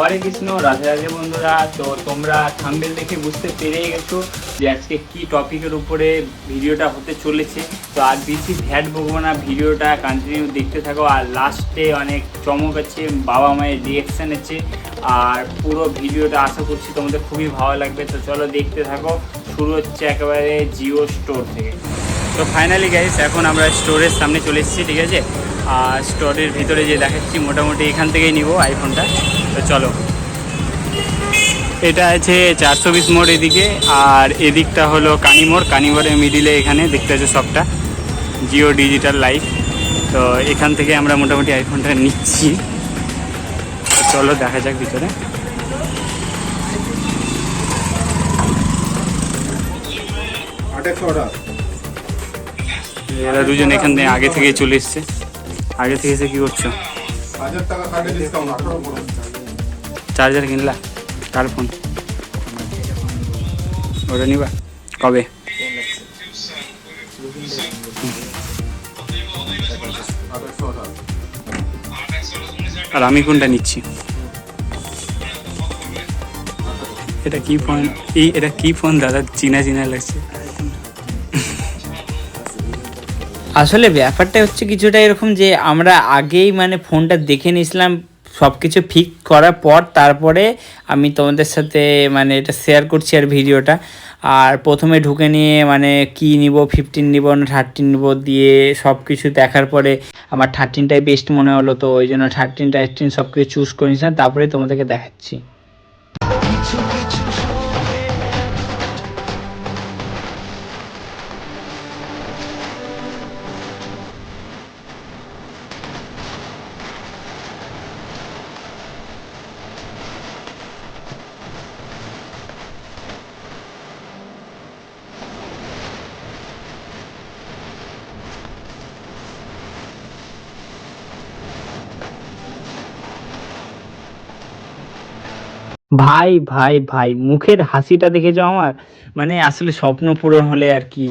হরে কৃষ্ণ, রাধে রাধে বন্ধুরা। তো তোমরা থাম্বেল দেখে বুঝতে পেরে গেছো যে আজকে কি টপিকের উপরে ভিডিওটা হতে চলেছে। তো আর বেশি ভ্যাট বকবো না ভিডিওটা কন্টিনিউ দেখতে থাকো। আর লাস্টে অনেক চমক আছে, বাবা মায়ের রিয়েকশান আছে। আর পুরো ভিডিওটা আশা করছি তোমাদের খুবই ভালো লাগবে। তো চলো দেখতে থাকো, শুরু হচ্ছে একেবারে জিও স্টোর থেকে। তো ফাইনালি গাইস এখন আমরা স্টোরের সামনে চলে এসেছি, ঠিক আছে? স্টোরের ভিতরে যে দেখাচ্ছি মোটামুটি এখান থেকেই নিব আইফোনটা তো চলো। এটা আছে চারশো বিশ মোড় এদিকে আর এদিকটা হলো কানিমোড় কানিমোড়ের মিডিলে এখানে দেখতে আছে সবটা। জিও ডিজিটাল লাইফ তো এখান থেকে আমরা মোটামুটি আইফোনটা নিচ্ছি। চলো দেখা যাক ভিতরে। এরা দুজন এখান থেকে আগে থেকে চলে এসছে। আগে থেকে এসে কি করছ? চার্জার কিনলা? কার ফোন ওটা নিবা? কবে? আর আমি কোনটা নিচ্ছি? এটা কি ফোন এই, এটা কি ফোন দাদা চিনা চিনা লাগছে। আসলে ব্যাপারটা হচ্ছে কিছুটা এরকম যে আমরা আগেই মানে ফোনটা দেখে নিয়েছিলাম সব কিছু ফিক্স করার পর তারপরে আমি তোমাদের সাথে মানে এটা শেয়ার করছি আর ভিডিওটা। আর প্রথমে ঢুকে নিয়ে মানে কি নিব ফিফটিন নিব না থার্টিন নিব দিয়ে সব কিছু দেখার পরে আমার থার্টিনটাই বেস্ট মনে হলো, তো ওই জন্য থার্টিন টাইটিন সব কিছু চুজ করে নিয়েছিলাম, তারপরে তোমাদেরকে দেখাচ্ছি। ভাই ভাই ভাই মুখের হাসিটা দেখেছ আমার? মানে আসলে স্বপ্ন পূরণ হলে আর কি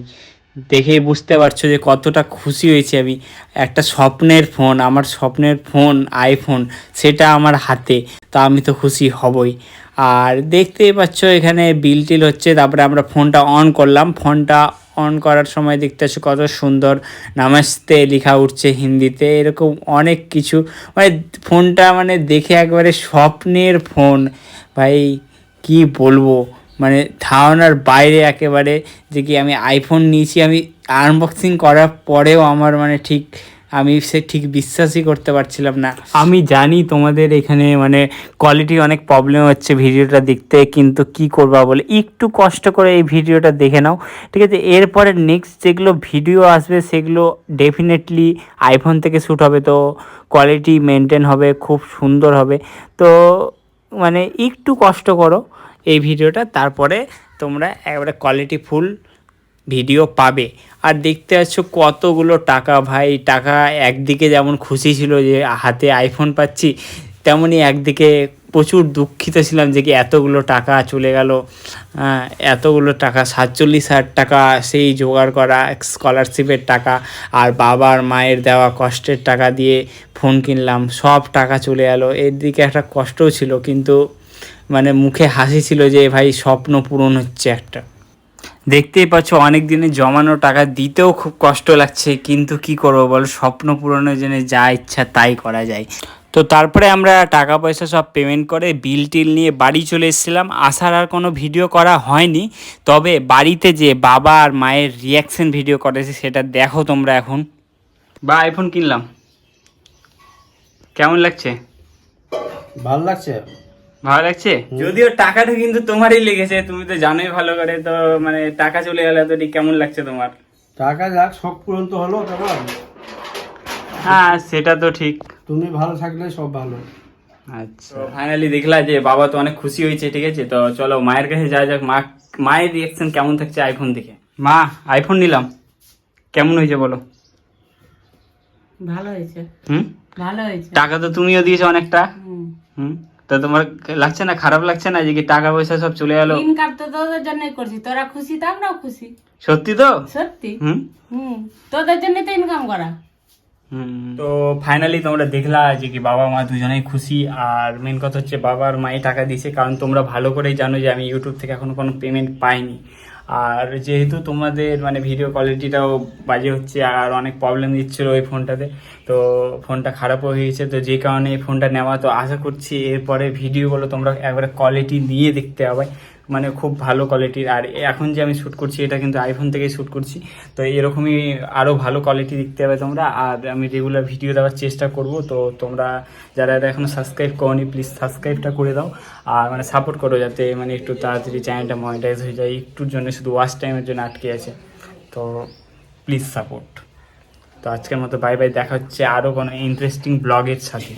দেখেই বুঝতে পারছ যে কতটা খুশি হয়েছি আমি। একটা স্বপ্নের ফোন, আমার স্বপ্নের ফোন আইফোন সেটা আমার হাতে, তা আমি তো খুশি হবই। আর দেখতেই পাচ্ছ এখানে বিল টিল হচ্ছে, তারপরে আমরা ফোনটা অন করলাম। ফোনটা অন করার সময় দেখতে পাচ্ছ কত সুন্দর, নামাস্তে লেখা উঠছে হিন্দিতে, এরকম অনেক কিছু। মানে ফোনটা মানে দেখে একবারে স্বপ্নের ফোন। ভাই, কি বলব? মানে ধারণার বাইরে একেবারে যে কি আমি আইফোন নিয়েছি, আমি আনবক্সিং করার পরেও আমার মানে ঠিক, আমি সে ঠিক বিশ্বাসই করতে পারছিলাম না। আমি জানি তোমাদের এখানে মানে কোয়ালিটি অনেক প্রবলেম হচ্ছে ভিডিওটা দেখতে, কিন্তু কি করবা বলে? একটু কষ্ট করে এই ভিডিওটা দেখে নাও, ঠিক আছে? এরপরে নেক্সট যেগুলো ভিডিও আসবে, সেগুলো ডেফিনেটলি আইফোন থেকে শ্যুট হবে, তো কোয়ালিটি মেনটেন হবে, খুব সুন্দর হবে। তো মানে একটু কষ্ট করো এই ভিডিওটা, তারপরে তোমরা একবারে কোয়ালিটি ফুল ভিডিও পাবে। আর দেখতে পাচ্ছ কতগুলো টাকা ভাই, টাকা একদিকে যেমন খুশি ছিল যে হাতে আইফোন পাচ্ছি তেমনই একদিকে প্রচুর দুঃখিত ছিলাম যে কি এতগুলো টাকা চলে গেল। এতগুলো টাকা, সাতচল্লিশ হাজার টাকা সেই জোগাড় করা স্কলারশিপের টাকা, আর বাবার মায়ের দেওয়া কষ্টের টাকা দিয়ে ফোন কিনলাম, সব টাকা চলে গেলো এর দিকে একটা কষ্টও ছিল, কিন্তু মানে মুখে হাসি ছিল যে, ভাই, স্বপ্ন পূরণ হচ্ছে একটা। দেখতেই পাচ্ছ অনেক দিনে জমানো টাকা দিতেও খুব কষ্ট লাগছে, কিন্তু কি করব বলো? স্বপ্ন পূরণের জন্য যা ইচ্ছা তাই করা যায়। তো তারপরে আমরা টাকা পয়সা সব পেমেন্ট করে বিল টিল নিয়ে বাড়ি চলে এসেছিলাম। আসার আর কোনো ভিডিও করা হয়নি। তবে বাড়িতে যে বাবা আর মায়ের রিয়াকশন ভিডিও করেছে, সেটা দেখো তোমরা এখন। বা আইফোন কিনলাম। কেমন লাগছে? ভালো লাগছে? ভালো লাগছে? যদিও টাকাটা কিন্তু তোমারই লেগেছে তুমি তো জানোই ভালো করে তো মানে টাকা চলে গেলে তো ঠিক কেমন লাগছে তোমার? টাকা যাক শখ পূরণ তো হলো তোমার হ্যাঁ সেটা তো ঠিক। তুমি ভালো থাকলে সব ভালো। আচ্ছা। ফাইনালি দেখলা যে বাবা তো অনেক খুশি হয়েছে ঠিক আছে? তো চলো মায়ের কাছে যা যাক মা মায়ের রিয়াকশন কেমন থাকছে আইফোন দেখে? মা আইফোন নিলাম। কেমন হয়েছে বলো? ভালো হয়েছে। হুম? ভালো হয়েছে। টাকা তো তুমিও দিয়েছ অনেকটা। হুম। তো তোমার লাগছে না? খারাপ লাগছে না যে কি টাকা পয়সা সব চলে গেল ইনকাম তো তোদের জন্যই করছি। তোরা খুশি তো আমরাও খুশি। সত্যি তো? সত্যি। হুম? হুম। তোদের জন্য তো ইনকাম করা। তো ফাইনালি তোমরা দেখলা যে কি বাবা মা দুজনেই খুশি আর মেন কথা হচ্ছে বাবার মাই টাকা দিয়েছে কারণ তোমরা ভালো করেই জানো যে আমি ইউটিউব থেকে এখনও কোনো পেমেন্ট পাইনি। আর যেহেতু তোমাদের মানে ভিডিও কোয়ালিটিটাও বাজে হচ্ছে, আর অনেক প্রবলেম দিচ্ছিল ওই ফোনটাতে, তো ফোনটা খারাপও হয়ে গেছে। তো যে কারণে এই ফোনটা নেওয়া, তো আশা করছি এরপরে ভিডিওগুলো তোমরা একবারে কোয়ালিটি নিয়ে দেখতে হবে মানে খুব ভালো কোয়ালিটির আর এখন যে আমি শ্যুট করছি, এটা কিন্তু আইফোন থেকেই শ্যুট করছি। তো এরকমই আরও ভালো কোয়ালিটি দেখতে হবে তোমরা। আর আমি রেগুলার ভিডিও দেওয়ার চেষ্টা করব। তো তোমরা যারা এখনও সাবস্ক্রাইব করনি প্লিজ সাবস্ক্রাইবটা করে দাও। আর মানে সাপোর্ট করো যাতে মানে একটু তাড়াতাড়ি চ্যানেলটা মনিটাইজ হয়ে যায়। একটুর জন্য শুধু ওয়াচ টাইমের জন্য আটকে আছে। তো প্লিজ সাপোর্ট তো আজকের মতো বাই বাই দেখা হচ্ছে আরও কোনো ইন্টারেস্টিং ব্লগের সাথে।